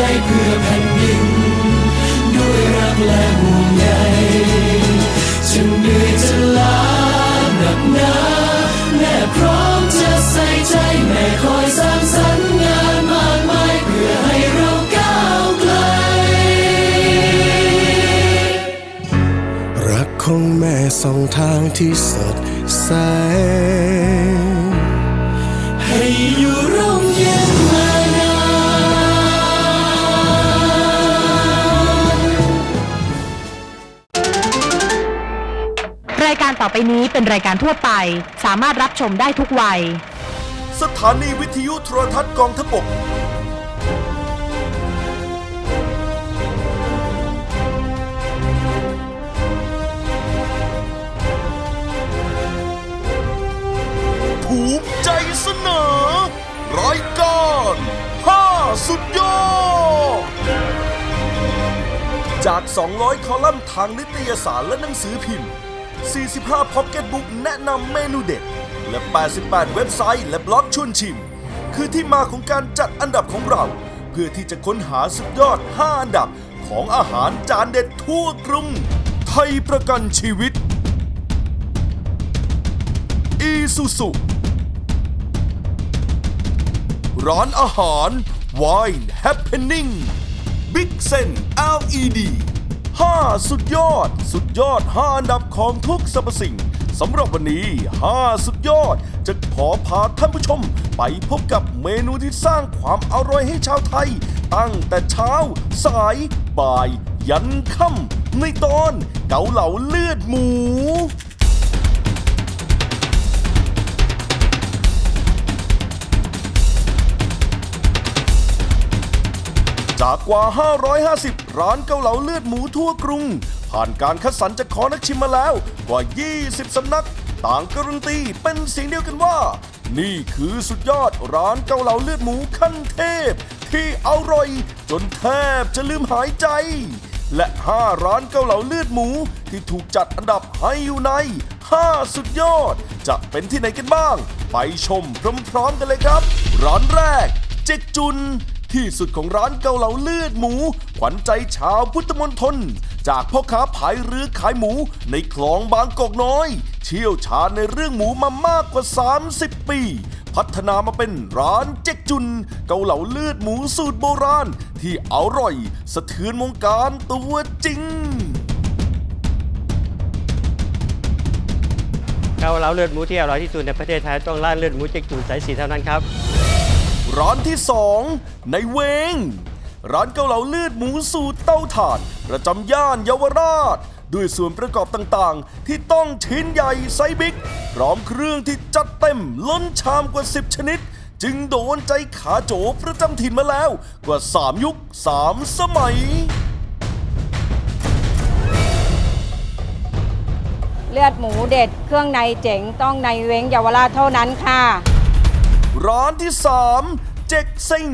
ใจเพื่อแผ่นดิน ด้วยรักและห่วงใยจะเหนื่อยจะล้าหนักหนาแม่พร้อมจะใส่ใจแม่คอยสร้างสรรค์งานมากมายเพื่อให้เราก้าวไกล รักของแม่สองทางที่สดใส รายการต่อไปนี้เป็นรายการทั่วไป สามารถรับชมได้ทุกวัย สถานีวิทยุโทรทัศน์กองทพบก ภูมิใจเสนอ รายการ5สุดยอด จาก 200 คอลัมน์ทางนิตยสารและหนังสือพิมพ์ 45พ็อกเก็ตบุ๊กแนะนำเมนูเด็ด และ 88 เว็บไซต์และบล็อกชวนชิม คือที่มาของการจัดอันดับของเรา เพื่อที่จะค้นหาสุดยอด 5 อันดับของอาหารจานเด็ดทั่วกรุง ไทยประกันชีวิต อีซูซุร้านอาหาร Wine Happening Big Sen LED 5 สุดยอด สุดยอด 5 อันดับของทุกสรรพสิ่งสำหรับวันนี้ 5 สุดยอด จะขอพาท่านผู้ชม ไปพบกับเมนูที่สร้างความอร่อยให้ชาวไทย ตั้งแต่เช้า สาย บ่าย ยันค่ำในตอนเกาเหลาเลือดหมู จากกว่า 550 ร้านเกาเหลาเลือดหมูทั่วกรุง ผ่านการคัดสรรจากขอนักชิมมาแล้วกว่า 20 สำนัก ต่างการันตีเป็นเสียงเดียวกันว่า นี่คือสุดยอดร้านเกาเหลาเลือดหมูขั้นเทพ ที่อร่อยจนแทบจะลืมหายใจ และ 5 ร้านเกาเหลาเลือดหมูที่ถูกจัดอันดับให้อยู่ใน 5 สุดยอด จะเป็นที่ไหนกันบ้าง ไปชมพร้อมๆกันเลยครับ ร้านแรก เจ๊กจุน ที่สุดของร้านเกาเหลาเลือดหมู ขวัญใจชาวพุทธมณฑลจากพ่อค้าผายเรือขายหมูในคลองบางกอกน้อย เชี่ยวชาญในเรื่องหมูมามากกว่า 30 ปี พัฒนามาเป็นร้านเจ๊กจุน เกาเหลาเลือดหมูสูตรโบราณ ที่อร่อย สะเทือนวงการตัวจริง เกาเหลาเลือดหมูที่อร่อยที่สุดในประเทศไทยต้องร้านเลือดหมูเจ๊กจุนสายสีเท่านั้นครับ ร้านที่2ในเวง ร้านเกาเหลาเลือดหมูสูตรเต้าถ่าน ประจำย่านเยาวราช ด้วยส่วนประกอบต่างๆ ที่ต้องชิ้นใหญ่ไซส์บิ๊ก พร้อมเครื่องที่จัดเต็มล้นชามกว่า 10 ชนิด จึงโดนใจขาโจประจำถิ่นมาแล้วกว่า 3 ยุค 3 สมัยเลือดหมูเด็ด เครื่องในเจ๋งต้องในเว้งเยาวราชเท่านั้นค่ะ ร้านที่ 3 เจ็กซิง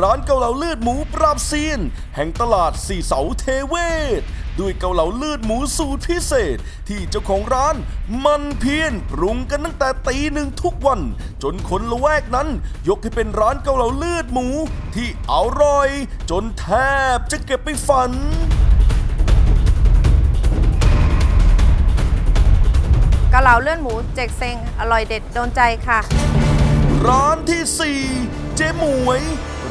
ร้านเกาเหลาเลือดหมูปราบเซียน แห่งตลาดสี่เสาเทเวศ ด้วยเกาเหลาเลือดหมูสูตรพิเศษ ที่เจ้าของร้านมันเพียรปรุงกันตั้งแต่ตีหนึ่งทุกวัน จนคนละแวกนั้น ยกให้เป็นร้านเกาเหลาเลือดหมูที่อร่อย จนแทบจะเก็บไปฝันกะเหลาเลือนหมูเจกเซงอร่อยเด็ดโดนใจค่ะ ร้านที่ 4 เจ๊หมวย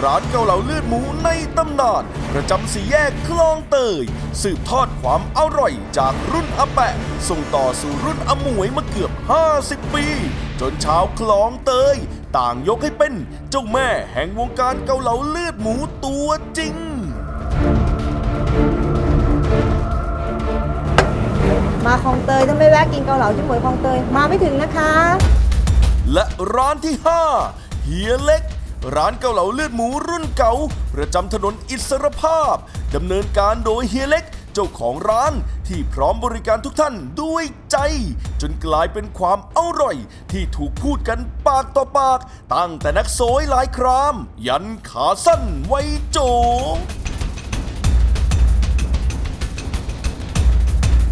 ร้านเกาเหลาเลือดหมูในตำนานประจำสี่แยกคลองเตย สืบทอดความอร่อยจากรุ่นอาแปะ ส่งต่อสู่รุ่นอาหมวยมาเกือบ 50 ปี จนชาวคลองเตย ต่างยกให้เป็นเจ้าแม่แห่งวงการเกาเหลาเลือดหมูตัวจริงมาคลองเตยต้องไม่แวะกินเกาเหลาที่หมวยคลองเตยมาไม่ถึงนะคะ และร้านที่ 5 เฮียเล็ก ร้านเกาเหลาเลือดหมูรุ่นเก่า ประจำถนนอิสรภาพดำเนินการโดยเฮียเล็กเจ้าของร้านที่พร้อมบริการทุกท่านด้วยใจ จนกลายเป็นความอร่อย ที่ถูกพูดกันปากต่อปาก ตั้งแต่นักโซยหลายคราม ยันขาสั้นไวยโจ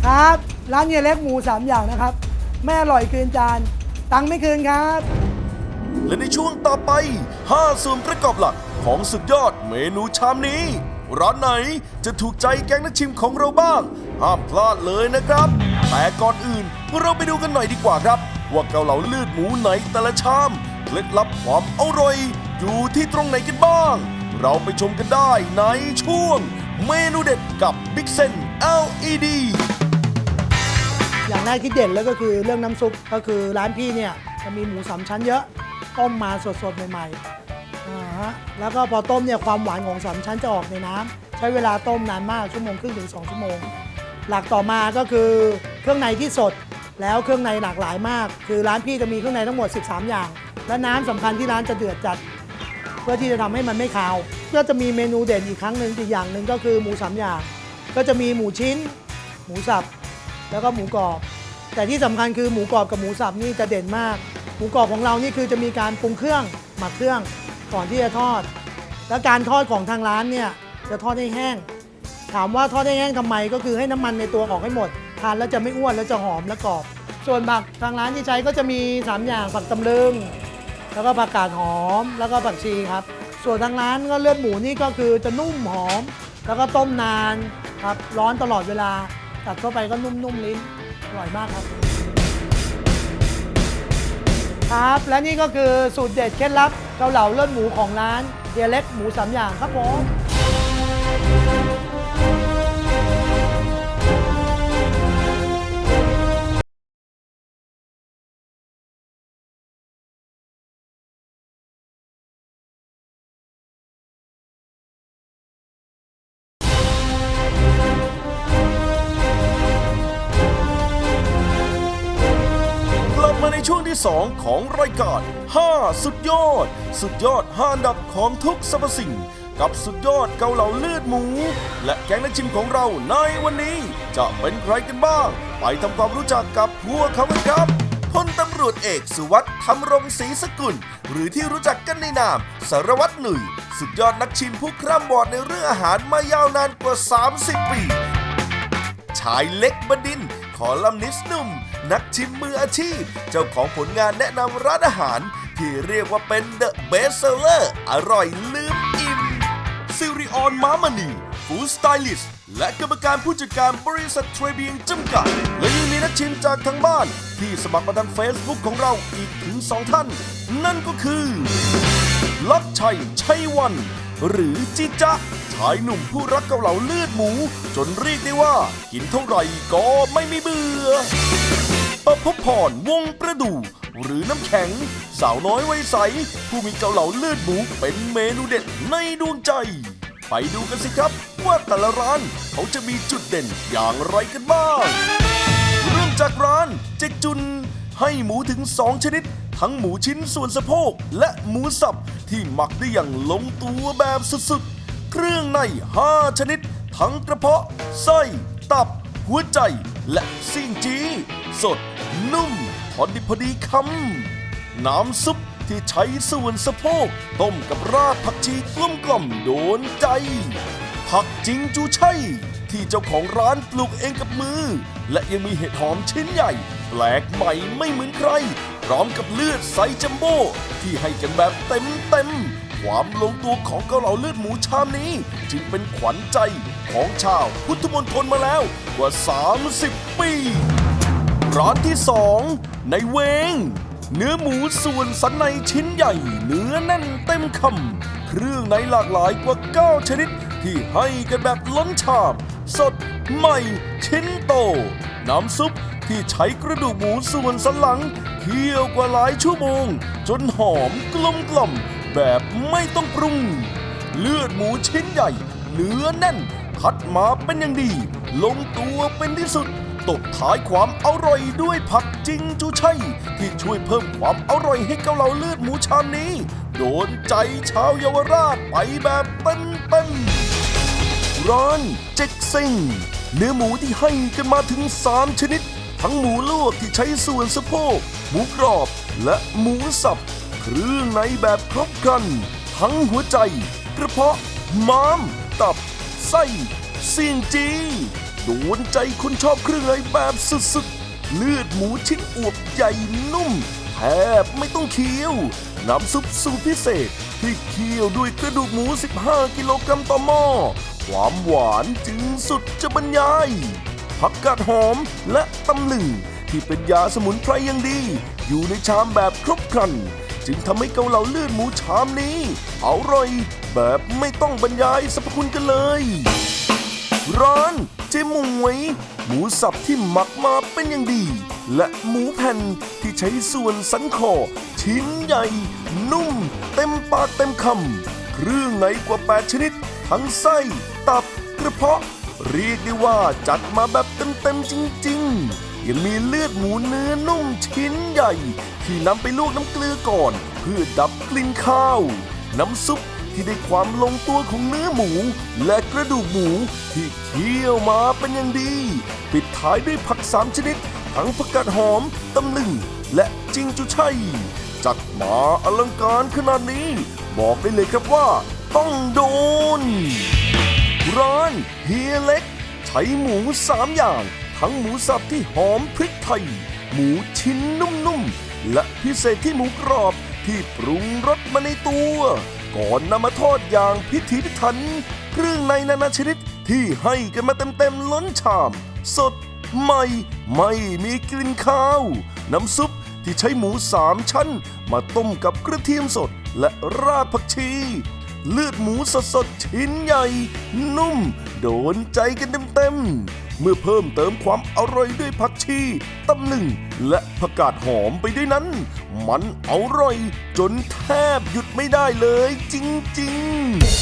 ครับ ร้านเฮียเล็กหมู 3 อย่างนะครับ แม่อร่อยคืนจาน ตังค์ไม่คืนครับ และในช่วงต่อไป 5 ส่วนประกอบหลักของสุดยอดเมนูชามนี้ ร้านไหนจะถูกใจแกงนักชิมของเราบ้าง ห้ามพลาดเลยนะครับ แต่ก่อนอื่นเราไปดูกันหน่อยดีกว่าครับ ว่าเกาเหลาเลือดหมูไหนแต่ละชามเคล็ดลับความอร่อย อยู่ที่ตรงไหนกันบ้าง เราไปชมกันได้ในช่วง เมนูเด็ดกับ Big Sen LED อย่างแรกที่เด่นเลยก็คือเรื่องน้ำซุปก็คือร้านพี่เนี่ยจะมีหมูสามชั้นเยอะต้มมาสดๆใหม่ๆอ่าฮะแล้วก็พอต้มเนี่ยความหวานของสามชั้นจะออกในน้ำใช้เวลาต้มนานมากชั่วโมงครึ่งถึง2ชั่วโมง หลักต่อมาก็คือเครื่องในที่สดแล้วเครื่องในหลากหลายมาก คือร้านพี่จะมีเครื่องในทั้งหมด 13 อย่าง และน้ำสำคัญที่ร้านจะเดือดจัด เพื่อที่จะทำให้มันไม่คาวก็จะมีเมนูเด่นอีกครั้งหนึ่งอีกอย่างหนึ่งก็คือหมูสามอย่าง ก็จะมีหมูชิ้น หมูสับ แล้วก็หมูกรอบ แต่ที่สำคัญคือหมูกรอบกับหมูสับนี่จะเด่นมาก หมูกรอบของเรานี่คือจะมีการปรุงเครื่องหมักเครื่องก่อนที่จะทอด และการทอดของทางร้านเนี่ยจะทอดให้แห้ง ถามว่าทอดให้แห้งทำไมก็คือให้น้ำมันในตัวออกให้หมด ทานแล้วจะไม่อ้วนแล้วจะหอมและกรอบ ส่วนผักทางร้านที่ใช้ก็จะมี 3 อย่างผักตำลึง แล้วก็ผักกาดหอม แล้วก็ผักชีครับ ส่วนทางร้านก็เลือดหมูนี่ก็คือจะนุ่มหอม แล้วก็ต้มนานครับร้อนตลอดเวลาตัดเข้าไปก็นุ่มๆลิ้น อร่อยมากครับ ครับ และนี่ก็คือสูตรเด็ดเคล็ดลับเกาเหลาเลือดหมูของร้านเดียเล็กหมูสามอย่างครับผม ที่ 2 ของรายการ 5 สุดยอด สุดยอด 5 อันดับของทุกสรรพสิ่ง กับสุดยอดเกาเหลาเลือดหมู และแกงนักชิมของเราในวันนี้ จะเป็นใครกันบ้าง ไปทำความรู้จักกับพวกเขากันครับพลตำรวจเอกสุวัสดิ์ธรรมรงศรีสกุล หรือที่รู้จักกันในนาม สารวัตรหนุ่ย สุดยอดนักชิมผู้คร่ำบอดในเรื่องอาหารมายาวนานกว่า 30 ปี ชายเล็กบดินทร์คอลัมนิสต์หนุ่ม นักชิมมืออาชีพ เจ้าของผลงานแนะนำร้านอาหาร ที่เรียกว่าเป็นเดอะเบสเซอร์อร่อยลืมอิ่มซิริออนมามณีฟู้ดสไตลิสต์และกรรมการผู้จัดการบริษัทเทรเบียงจำกัด และยังมีนักชิมจากทางบ้าน ที่สมัครมาทาง Facebook ของเราอีกถึง2ท่าน นั่นก็คือลักชัยชัยวัน หรือจิจ๊ะชายหนุ่มผู้รักเกาเหลาเลือดหมู จนเรียกได้ว่า กินเท่าไหร่ก็ไม่มีเบื่อ ประพบพรวงประดูหรือน้ำแข็ง สาวน้อยวัยใส ผู้มีเกาเหลาเลือดหมูเป็นเมนูเด็ดในดวงใจ ไปดูกันสิครับว่าแต่ละร้านเขาจะมีจุดเด่นอย่างไรกันบ้าง เริ่มจากร้านเจ๊จุน ให้หมูถึง 2 ชนิด ทั้งหมูชิ้นส่วนสะโพก และหมูสับที่หมักได้อย่างลงตัวแบบสุดๆ เครื่องใน 5 ชนิด ทั้งกระเพาะไส้ตับ หัวใจ และซิ่งจีสด นุ่มพอดิพอดีคำ น้ำซุปที่ใช้ส่วนสะโพก ต้มกับรากผักชีกลมกล่อมโดนใจ ผักจิงจูไช่ ที่เจ้าของร้านปลูกเองกับมือ และยังมีเห็ดหอมชิ้นใหญ่ แปลกใหม่ไม่เหมือนใคร พร้อมกับเลือดไซส์จัมโบ้ที่ให้กันแบบเต็มเต็ม ความลงตัวของเกาเหลาเลือดหมูชามนี้ จึงเป็นขวัญใจของชาวพุทธมณฑลมาแล้วกว่า 30 ปี ร้านที่ 2 ในเวง เนื้อหมูส่วนสันในชิ้นใหญ่ เนื้อแน่นเต็มคำเครื่องในหลากหลายกว่า 9 ชนิด ที่ให้กันแบบล้นชาม สดใหม่ชิ้นโต น้ำซุปที่ใช้กระดูกหมูส่วนสันหลังเคี่ยวกว่าหลายชั่วโมง จนหอมกลมกล่อม แบบไม่ต้องปรุง เลือดหมูชิ้นใหญ่ เนื้อแน่น คัดมาเป็นอย่างดี ลงตัวเป็นที่สุด ตบท้ายความอร่อยด้วยผักจิงจูไช่ที่ช่วยเพิ่มความอร่อยให้เกาเหลาเลือดหมูชามนี้ โดนใจชาวเยาวราชไปแบบเต็มๆร้านเจ็กซิงเนื้อหมูที่ให้กันมาถึง 3 ชนิด ทั้งหมูลวกที่ใช้ส่วนสะโพก หมูกรอบ และหมูสับ เครื่องในแบบครบครัน ทั้งหัวใจ กระเพาะม้าม ตับ ไส้เสี่ยงจีโดนใจคนชอบเครื่องในแบบสุดๆ เลือดหมูชิ้นอวบใหญ่นุ่ม แทบไม่ต้องเคี้ยว น้ำซุปสูตรพิเศษ ที่เคี่ยวด้วยกระดูกหมู 15 กิโลกรัมต่อหม้อ ความหวานจึงสุดจะบรรยาย ผักกาดหอมและตำลึงที่เป็นยาสมุนไพรอย่างดี อยู่ในชามแบบครบครัน จึงทำให้เกาเหลาเลือดหมูชามนี้อร่อย แบบไม่ต้องบรรยายสรรพคุณกันเลย ร้านเจหมวย หมูสับที่หมักมาเป็นอย่างดี และหมูแผ่นที่ใช้ส่วนสันคอ ชิ้นใหญ่ นุ่ม เต็มปากเต็มคำเครื่องในกว่า 8 ชนิด ทั้งไส้ ตับ กระเพาะ เรียกได้ว่าจัดมาแบบเต็มๆจริง ๆ ยังมีเลือดหมูเนื้อนุ่มชิ้นใหญ่ ที่นำไปลวกน้ำเกลือก่อน เพื่อดับกลิ่นข้าว น้ำซุปที่ได้ความลงตัวของเนื้อหมู และกระดูกหมูที่เคี่ยวมาเป็นอย่างดี ปิดท้ายด้วยผักสามชนิด ทั้งผักกาดหอมตำลึง และจิงจุชัยจัดมาอลังการขนาดนี้ บอกได้เลยครับว่า ต้องโดน ร้านเฮียเล็ก ใช้หมูสามอย่าง ทั้งหมูสับที่หอมพริกไทย หมูชิ้นนุ่มๆ และพิเศษที่หมูกรอบที่ปรุงรสมาในตัว ก่อนนำมาทอดอย่างพิถีพิถัน เครื่องในนานาชนิดที่ให้กันมาเต็มๆล้นชาม สดใหม่ไม่มีกลิ่นข้าว น้ำซุปที่ใช้หมูสามชั้น มาต้มกับกระเทียมสดและรากผักชี เลือดหมูสดๆชิ้นใหญ่ นุ่ม โดนใจกันเต็มๆ เมื่อเพิ่มเติมความอร่อยด้วยผักชีตำลึงและผักกาดหอมไปด้วยนั้น มันอร่อยจนแทบหยุดไม่ได้เลยจริง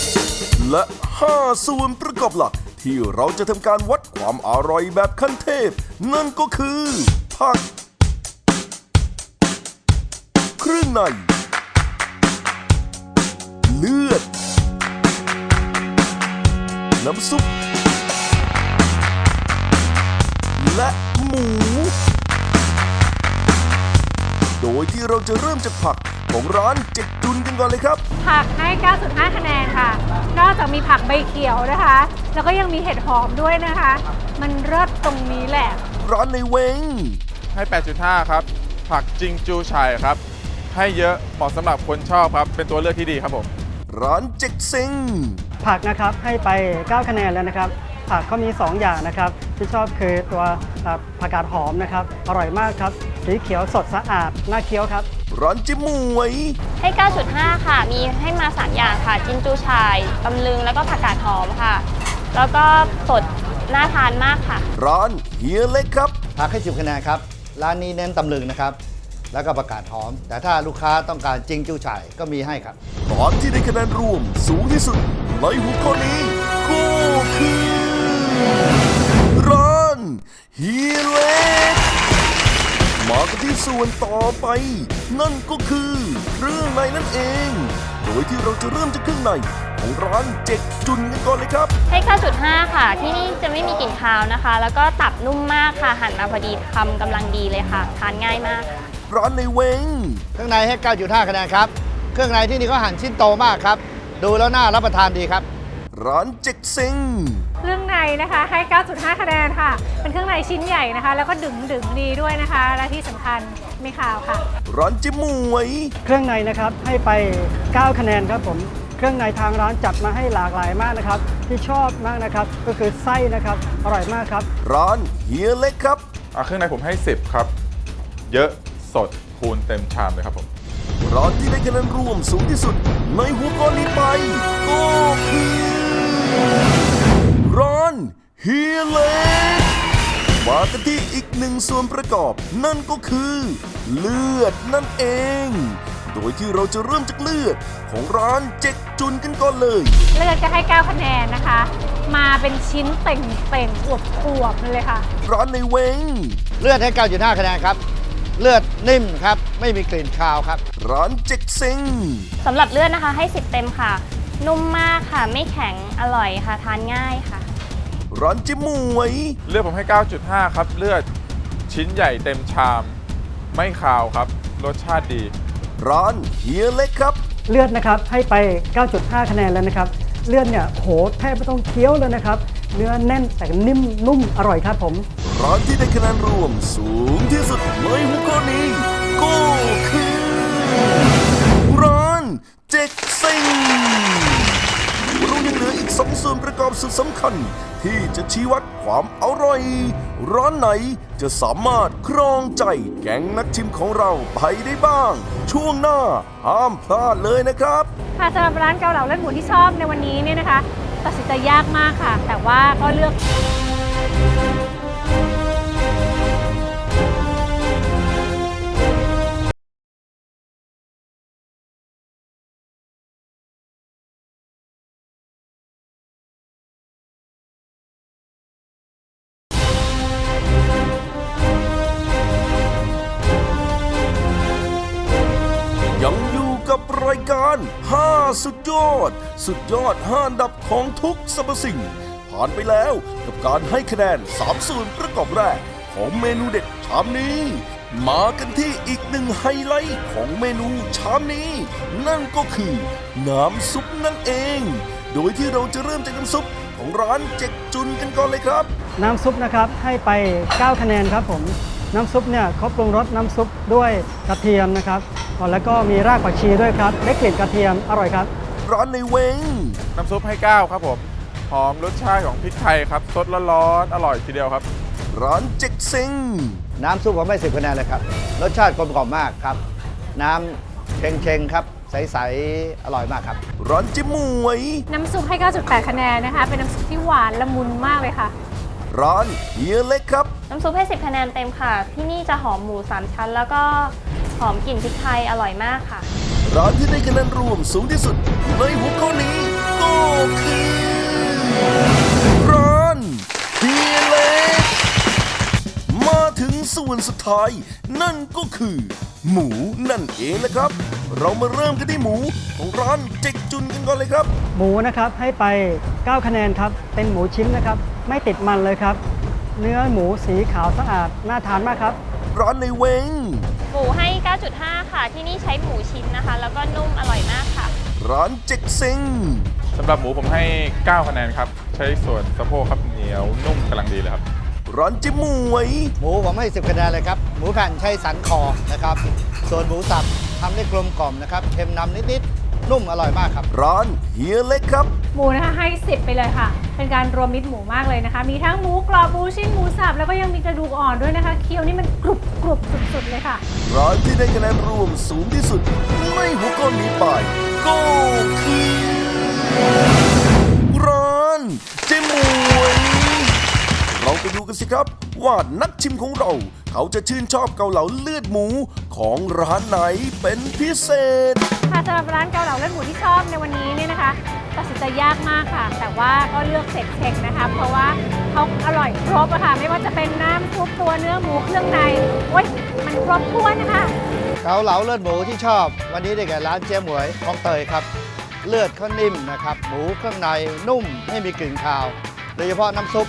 ๆ และ 5 ส่วนประกอบหลักที่เราจะทำการวัดความอร่อยแบบขั้นเทพ นั่นก็คือผัก เครื่องใน เลือด น้ำซุป และหมู โดยที่เราจะเริ่มจากผักของร้านเจ็กจุนกันก่อนเลยครับ ผักให้ 9.5 คะแนนค่ะ นอกจากมีผักใบเขียวนะคะ แล้วก็ยังมีเห็ดหอมด้วยนะคะ มันเลิศตรงนี้แหละ ร้านในเวง ให้ 8.5 ครับ ผักจิงจูไชัยครับ ให้เยอะเหมาะสำหรับคนชอบครับ เป็นตัวเลือกที่ดีครับผม ร้านเจ็กเซ็งผักนะครับให้ไป 9 คะแนนแล้วนะครับ ผักเขามี 2 อย่างนะครับ ที่ชอบคือตัวอ่าผักกาดหอมนะครับ อร่อยมากครับ สีเขียวสดสะอาดน่าเคี้ยวครับ ร้านเจิมวย ให้ 9.5 ค่ะ มีให้มา 3 อย่างค่ะ จินจูชายตำลึง แล้วก็ผักกาดหอมค่ะ แล้วก็สดน่าทานมากค่ะ ร้านเฮียเล็กครับผักให้ 10คะแนนครับ ร้านนี้เน้นตำลึงนะครับ แล้วก็ประกาศหอม แต่ถ้าลูกค้าต้องการจริงจู้ฉ่ายก็มีให้ครับร้านที่ได้คะแนนรวมสูงที่สุดในหัวข้อนี้ก็คือร้านเฮียเล็กมากันที่ส่วนต่อไป นั่นก็คือเครื่องในนั่นเอง โดยที่เราจะเริ่มจากเครื่องในของร้านเจ็กจุนกันก่อนเลยครับ ให้9.5 ค่ะ ที่นี่จะไม่มีกลิ่นคาวนะคะ แล้วก็ตับนุ่มมากค่ะ หั่นมาพอดีคำกำลังดีเลยค่ะ ทานง่ายมากค่ะ ร้านในเวงเครื่องในให้ 9.5 คะแนนครับ เครื่องในที่นี่ก็หั่นชิ้นโตมากครับ ดูแล้วน่ารับประทานดีครับ ร้านเจ็กเซ็งเครื่องในนะคะให้ 9.5 คะแนนค่ะ เป็นเครื่องในชิ้นใหญ่นะคะ แล้วก็ดึงดึงๆดีด้วยนะคะ และที่สำคัญไม่ขาวค่ะ ร้านเจิมวยเครื่องในนะครับให้ไป 9 คะแนนครับผม เครื่องในทางร้านจัดมาให้หลากหลายมากนะครับ ที่ชอบมากนะครับ ก็คือไส้นะครับ อร่อยมากครับ ร้านเฮียเล็กครับ อะเครื่องในผมให้ 10 ครับ เยอะ สดคูณเต็มชามเลยครับผมร้านที่ได้คะแนนรวมสูงที่สุด ในหัวข้อนี้ไปก็คือร้านเฮียเล็กมากันที่อีกหนึ่งส่วนประกอบ นั่นก็คือ เลือดนั่นเองๆโดยที่เราจะเริ่มจากเลือด ของร้านเจ็กจุนกันก่อนเลย เลือดก็ให้ 9 คะแนนนะคะ มาเป็นชิ้นเต่งเต่งๆอวบอวบๆเลยค่ะ ร้านในเวง เลือดให้ 9.5 คะแนนครับ เลือดนิ่มครับ ไม่มีกลิ่นคาวครับ ร้านเจ็กเซ็งสำหรับเลือดนะคะให้ 10 เต็มค่ะ นุ่มมากค่ะ ไม่แข็งอร่อยค่ะ ทานง่ายค่ะ ร้านเจมวย เลือดผมให้ 9.5 ครับ เลือดชิ้นใหญ่เต็มชาม ไม่ขาวครับ รสชาติดี ร้านเฮียเล็กครับ เลือดนะครับให้ไป 9.5 คะแนนแล้วนะครับ เลือดเนี่ยโหแทบไม่ต้องเคี้ยวเลยนะครับ เนื้อแน่นแต่นิ่มนุ่มอร่อยครับผม ร้านที่ได้คะแนนรวมสูงที่สุดในหัวข้อนี้ก็คือร้านเจ็กซิงเรายังเหลืออีกสองส่วนประกอบสุดสำคัญ ที่จะชี้วัดความอร่อย ร้านไหนจะสามารถครองใจแก๊งนักชิมของเราไปได้บ้าง ช่วงหน้าห้ามพลาดเลยนะครับ ค่ะสำหรับร้านเกาเหลาเลือดหมูที่ชอบในวันนี้เนี่ยนะคะ ตัดสินใจยากมากค่ะ แต่ว่าก็เลือก กับรายการ 5 สุดยอด สุดยอด 5 อันดับของทุกสรรพสิ่ง ผ่านไปแล้วกับการให้คะแนน3ส่วนประกอบแรก ของเมนูเด็ดชามนี้ มากันที่อีกหนึ่งไฮไลท์ของเมนูชามนี้ นั่นก็คือ น้ำซุปนั่นเอง โดยที่เราจะเริ่มจากน้ำซุปของร้านเจ็กจุนกันก่อนเลยครับ น้ำซุปนะครับให้ไป 9 คะแนนครับผม น้ำซุปเนี่ยเขาปรุงรสน้ำซุปด้วยกระเทียมนะครับแล้วก็มีรากผักชีด้วยครับได้กลิ่นกระเทียมอร่อยครับ ร้านในเวงน้ำซุปให้ 9 ครับผมหอมรสชาติของพริกไทยครับสดร้อนๆอร่อยทีเดียวครับ ร้านเจ็กเซ็งน้ำซุปผมให้สิบคะแนนเลยครับ รสชาติกลมกล่อมมากครับ น้ำเชงๆครับ ใส ๆ อร่อยมากครับ ร้านเจมวย น้ำซุปให้ 9.8 คะแนนนะคะ เป็นน้ำซุปที่หวานละมุนมากเลยค่ะ ร้านเฮียเล็กครับ น้ำซุปให้ 10 คะแนนเต็มค่ะ ที่นี่จะหอมหมู 3 ชั้น แล้วก็หอมกลิ่นพริกไทยอร่อยมากค่ะ ร้านที่ได้คะแนนรวมสูงที่สุดในหัวข้อนี้ก็คือร้านเฮียเล็ก มาถึงส่วนสุดท้าย นั่นก็คือ หมูนั่นเองนะครับ เรามาเริ่มกันที่หมูของร้านเจ็กจุนกันก่อนเลยครับ หมูนะครับให้ไป 9 คะแนนครับ เป็นหมูชิ้นนะครับ ไม่ติดมันเลยครับ เนื้อหมูสีขาวสะอาดน่าทานมากครับ ร้านในเวงหมูให้ 9.5 ค่ะ ที่นี่ใช้หมูชิ้นนะคะ แล้วก็นุ่มอร่อยมากค่ะ ร้านเจ็กเซ็งสำหรับหมูผมให้ 9 คะแนนครับ ใช้ส่วนสะโพกครับเหนียวนุ่มกำลังดีเลยครับ ร้านเจมวยหมูผมให้ 10คะแนนเลยครับ หมูแผ่นใช้สันคอนะครับ ส่วนหมูสับทำได้กลมกล่อมนะครับเค็มนำนิดๆ นุ่มอร่อยมากครับ ร้านเฮียเล็กครับ หมูนะคะให้ 10 ไปเลยค่ะ เป็นการรวมมิตรหมูมากเลยนะคะ มีทั้งหมูกรอบหมูชิ้นหมูสับแล้วก็ยังมีกระดูกอ่อนด้วยนะคะ เคี้ยวนี่มันกรุบกรุบสุดๆเลยค่ะ ร้านที่ได้คะแนนรวมสูงที่สุดในหัวข้อนี้ไปก็คือร้านเจมวยเราไปดูกันสิครับ ว่านักชิมของเรา เขาจะชื่นชอบเกาเหลาเลือดหมูของร้านไหนเป็นพิเศษค่ะ สำหรับร้านเกาเหลาเลือดหมูที่ชอบในวันนี้เนี่ยนะคะตัดสินใจยากมากค่ะ แต่ว่าก็เลือกเซ็กเซ็กนะคะ เพราะว่าเขาอร่อยครบอะค่ะ ไม่ว่าจะเป็นน้ำซุปตัวเนื้อหมูเครื่องในโอ๊ยมันครบถ้วนนะคะเกาเหลาเลือดหมูที่ชอบ วันนี้ได้แก่ร้านเจ๊หมวยคลองเตยครับ เลือดเขานิ่มนะครับ หมูเครื่องในนุ่มไม่มีกลิ่นคาว โดยเฉพาะน้ำซุป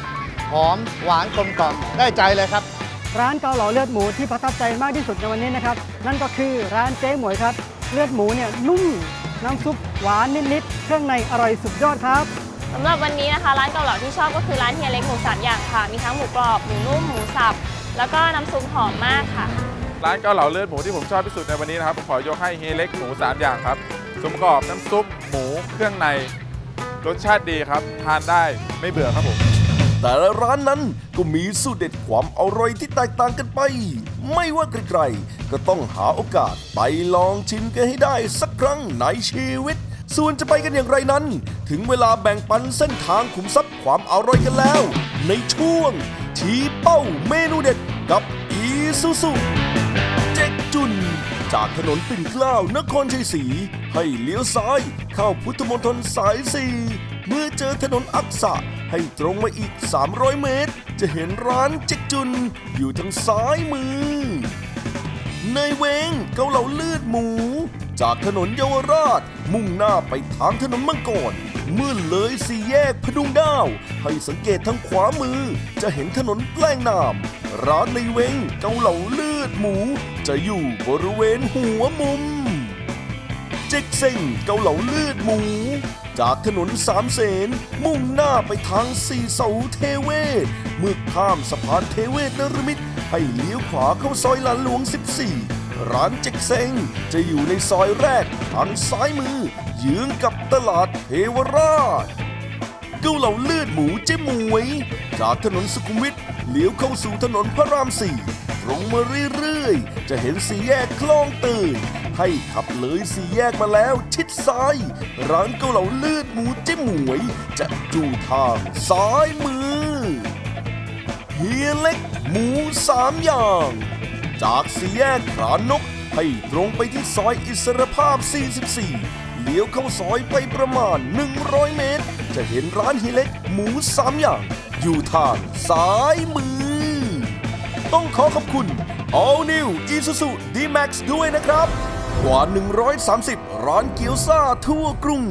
หอมหวานกลมกล่อมได้ใจเลยครับ ร้านเกาเหลาเลือดหมูที่ประทับใจมากที่สุดในวันนี้นะครับ นั่นก็คือร้านเจ๊หมวยครับ เลือดหมูเนี่ยนุ่มน้ำซุปหวานนิดๆเครื่องในอร่อยสุดยอดครับสำหรับวันนี้นะคะ ร้านเกาเหลาที่ชอบก็คือร้านเฮียเล็กหมูสามอย่างค่ะ มีทั้งหมูกรอบหมูนุ่มหมูสับ แล้วก็น้ำซุปหอมมากค่ะ ร้านเกาเหลาเลือดหมูที่ผมชอบที่สุดในวันนี้นะครับผมขอยกให้เฮยเล็กหมู3อย่างครับสมกรอบน้ำซุปหมูเครื่องใน รสชาติดีครับ ทานได้ไม่เบื่อครับผม แต่ละร้านนั้นก็มีสูตรเด็ดความอร่อยที่แตกต่างกันไป ไม่ว่าใครๆก็ต้องหาโอกาสไปลองชิมกันให้ได้สักครั้งในชีวิต ส่วนจะไปกันอย่างไรนั้น ถึงเวลาแบ่งปันเส้นทางขุมทรัพย์ความอร่อยกันแล้ว ในช่วง ชี้เป้าเมนูเด็ดกับอีซูซูเจ็กจุนจากถนนปิ่นเกล้านครชัยศรีให้เลี้ยวซ้าย เข้าพุทธมณฑลสายสี่ เมื่อเจอถนนอักษะให้ตรงมาอีก 300 เมตร จะเห็นร้านเจ๊กจุนอยู่ทางซ้ายมือ ในเวงเกาเหลาเลือดหมู จากถนนเยาวราช มุ่งหน้าไปทางถนนมังกรเมื่อเลยสี่แยกพดุงดาว ให้สังเกตทางขวามือ จะเห็นถนนแปลงนาม ร้านในเวงเกาเหลาเลือดหมู จะอยู่บริเวณหัวมุม เจ๊กเซ็งเกาเหลาเลือดหมู จากถนนสามเสนมุ่งหน้าไปทางสี่เสาเทเวศเมื่อข้ามสะพานเทเวศนรมิตให้เลี้ยวขวาเข้าซอยหลานหลวง 14 ร้านเจ็กเซงจะอยู่ในซอยแรกทางซ้ายมือเยื้องกับตลาดเทวราชเกาเหลาเลือดหมูเจ๊หมวย จากถนนสุขุมวิทเลี้ยวเข้าสู่ถนนพระรามสี่ตรงมาเรื่อยๆ จะเห็นสี่แยกคลองเตย ให้ขับเลยสี่แยกมาแล้ว ชิดซ้าย ร้านเกาเหลาเลือดหมูเจ๊หมวย จะอยู่ทางซ้ายมือ เฮียเล็กหมูสามอย่าง จากสี่แยกขรานกให้ตรงไปที่ซอยอิสรภาพ 44 เลี้ยวเข้าซอยไปประมาณ 100 เมตร จะเห็นร้านเฮียเล็กหมูสามอย่าง อยู่ทางซ้ายมือ ต้องขอขอบคุณ All New Isuzu D-Max ด้วยนะครับ กว่า 130 ร้านเกี๊ยวซ่าทั่วกรุง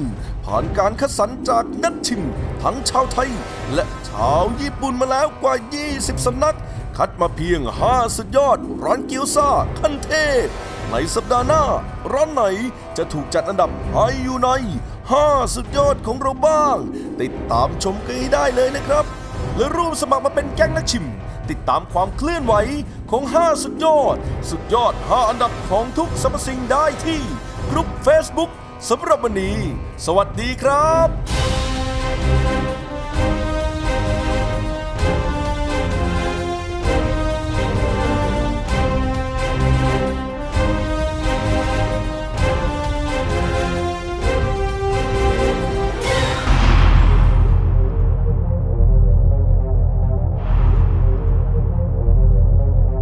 ผ่านการคัดสรรจากนักชิม ทั้งชาวไทย และชาวญี่ปุ่นมาแล้วกว่า 20สำนัก คัดมาเพียง 5 สุดยอด ร้านเกี๊ยวซ่าขั้นเทพ ในสัปดาห์หน้า ร้านไหนจะถูกจัดอันดับให้อยู่ใน 5 สุดยอดของเราบ้าง ติดตามชมกันให้ได้เลยนะครับ และร่วมสมัครมาเป็นแก๊งนักชิม ติดตามความเคลื่อนไหวของ 5 สุดยอด สุดยอด 5 อันดับของทุกสรรพสิ่งได้ที่กลุ่ม Facebook สำหรับวันนี้ สวัสดีครับ